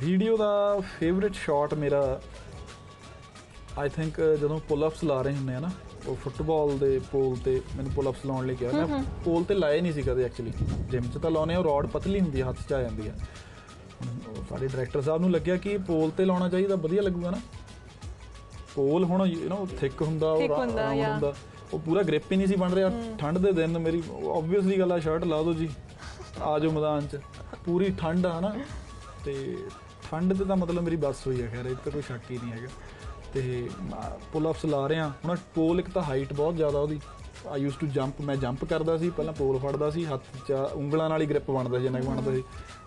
Video ਦਾ favourite shot ਮੇਰਾ I think ਜਦੋਂ ਪੁਲ ups ਲਾ ਰਹੇ ਹੁੰਦੇ ਆ ਨਾ ਉਹ ਫੁੱਟਬਾਲ ਦੇ ਪੋਲ ਤੇ ਮੈਨੂੰ ਪੁਲ ਅਪਸ ਲਾਉਣ ਲਈ ਕਿਹਾ ਮੈਂ ਪੋਲ ਤੇ ਲਾਏ ਨਹੀਂ ਸੀ ਕਦੇ ਐਕਚੁਅਲੀ ਜਿਮ 'ਚ ਤਾਂ ਲਾਉਨੇ ਆ ਰੋਡ ਪਤਲੀ ਹੁੰਦੀ ਹੱਥ 'ਚ ਆ ਜਾਂਦੀ ਆ। ਸਾਡੇ ਡਾਇਰੈਕਟਰ ਸਾਹਿਬ ਨੂੰ ਲੱਗਿਆ ਕਿ ਪੋਲ ਤੇ ਲਾਉਣਾ ਚਾਹੀਦਾ ਵਧੀਆ ਲੱਗੂਗਾ ਨਾ। ਪੋਲ ਹੁਣ ਯੂ نو ਥਿਕ ਹੁੰਦਾ ਉਹ Thick ਰਾ- ਹੁੰਦਾ, ਉਹ ਪੂਰਾ ਗ੍ਰਿਪ ਹੀ ਨਹੀਂ ਸੀ ਬਣ ਰਿਹਾ। ਠੰਡ ਦੇ ਦਿਨ ਮੇਰੀ ਆਬਵੀਅਸਲੀ ਗੱਲ ਆ ਸ਼ਰਟ ਲਾ ਦਿਓ ਜੀ। ਆ ਜਾਓ ਮੈਦਾਨ 'ਚ। ਪੂਰੀ ਠੰਡ ਆ ਨਾ। ਤੇ ਠੰਡ ਤੇ ਤਾਂ ਮਤਲਬ ਮੇਰੀ ਬੱਸ ਹੋਈ ਹੈ ਖੈਰ ਇਹ ਤਾਂ ਕੋਈ ਸ਼ੱਕ ਹੀ ਨਹੀਂ ਹੈਗਾ। ਤੇ ਪੁਲ ਅਪਸ ਲਾ ਰਹੇ ਆ ਹੁਣ ਪੋਲ ਇੱਕ ਤਾਂ ਹਾਈਟ ਬਹੁਤ ਜ਼ਿਆਦਾ ਉਹਦੀ। ਆਈ ਯੂਸ ਟੂ ਜੰਪ ਮੈਂ ਜੰਪ ਕਰਦਾ ਸੀ ਪਹਿਲਾਂ ਪੋਲ ਫੜਦਾ ਸੀ ਹੱਥ 'ਚ ਉਂਗਲਾਂ ਨਾਲ ਹੀ ਗ੍ਰਿਪ ਬਣਦਾ ਜਿੰਨਾ ਕੁ ਬਣਦਾ ਸੀ।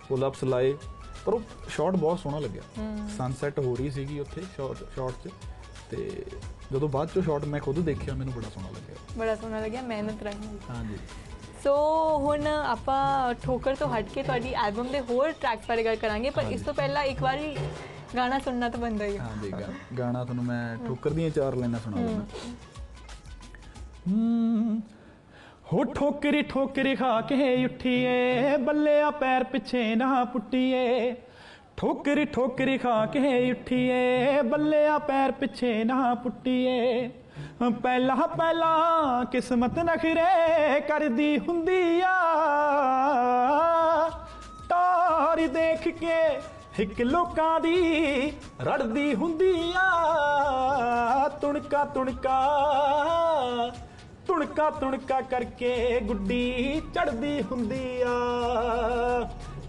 ਪੁਲ ਅਪਸ ਲਾਏ ਪਰ ਉਹ ਸ਼ਾਟ ਬਹੁਤ ਸੋਹਣਾ ਲੱਗਿਆ। ਸਨਸੈਟ ਹੋ ਰਹੀ ਸੀਗੀ ਉੱਥੇ ਸ਼ਾਟ ਸ਼ਾਟ 'ਚ। ਤੇ ਜਦੋਂ ਬਾਅਦ ਚੋਂ ਸ਼ਾਟ ਮੈਂ ਖੁਦ ਦੇਖਿਆ ਮੈਨੂੰ ਬੜਾ ਸੋਹਣਾ ਲੱਗਿਆ। ਬੜਾ ਸੋਹਣਾ ਲੱਗਿਆ ਮਿਹਨਤ ਰਹੀ। ਹਾਂਜੀ। ਸੋ ਹੁਣ ਆਪਾਂ ਠੋਕਰ ਤੋਂ ਹਟ ਕੇ ਤੁਹਾਡੀ ਐਲਬਮ ਦੇ ਹੋਰ ਟਰੈਕਸ ਬਾਰੇ ਗੱਲ ਕਰਾਂਗੇ ਪਰ ਇਸ ਤੋਂ ਪਹਿਲਾਂ ਇੱਕ ਵਾਰੀ ਗਾਣਾ ਸੁਣਨਾ ਤਾਂ ਬੰਦਾ ਹੀ ਹੈ ਗਾ- ਗਾਣਾ ਤੁਹਾਨੂੰ ਮੈਂ ਠੋਕਰ ਦੀਆਂ ਚਾਰ ਲਾਈਨਾਂ ਸੁਣਾ ਦਿੰਦਾ। ਹੂੰ। ਹੋ ਠੋਕਰੀ ਠੋਕਰੀ ਖਾ ਕੇ ਉੱਠੀਏ ਬੱਲਿਆ ਪੈਰ ਪਿੱਛੇ ਨਾ ਪੁੱਟੀਏ। ਠੋਕਰੀ ਠੋਕਰੀ ਖਾ ਕੇ ਉੱਠੀਏ ਬੱਲਿਆ ਪੈਰ ਪਿੱਛੇ ਨਾ ਪੁੱਟੀਏ। ਪਹਿਲਾ ਪਹਿਲਾ ਕਿਸਮਤ ਨਖਰੇ ਕਰਦੀ ਹੁੰਦੀ ਆ। ਤਾਰੀ ਦੇਖ ਕੇ ਇੱਕ ਲੋਕਾਂ ਦੀ ਰੜਦੀ ਹੁੰਦੀ ਆ। ਤੁਣਕਾ ਤੁਣਕਾ ਤੁਣਕਾ ਤੁਣਕਾ ਕਰਕੇ ਗੁੱਡੀ ਚੜਦੀ ਹੁੰਦੀ ਆ।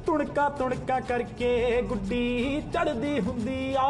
ਤੁਣਕਾ ਤੁਣਕਾ ਕਰਕੇ ਗੁੱਡੀ ਚੜਦੀ ਹੁੰਦੀ ਆ।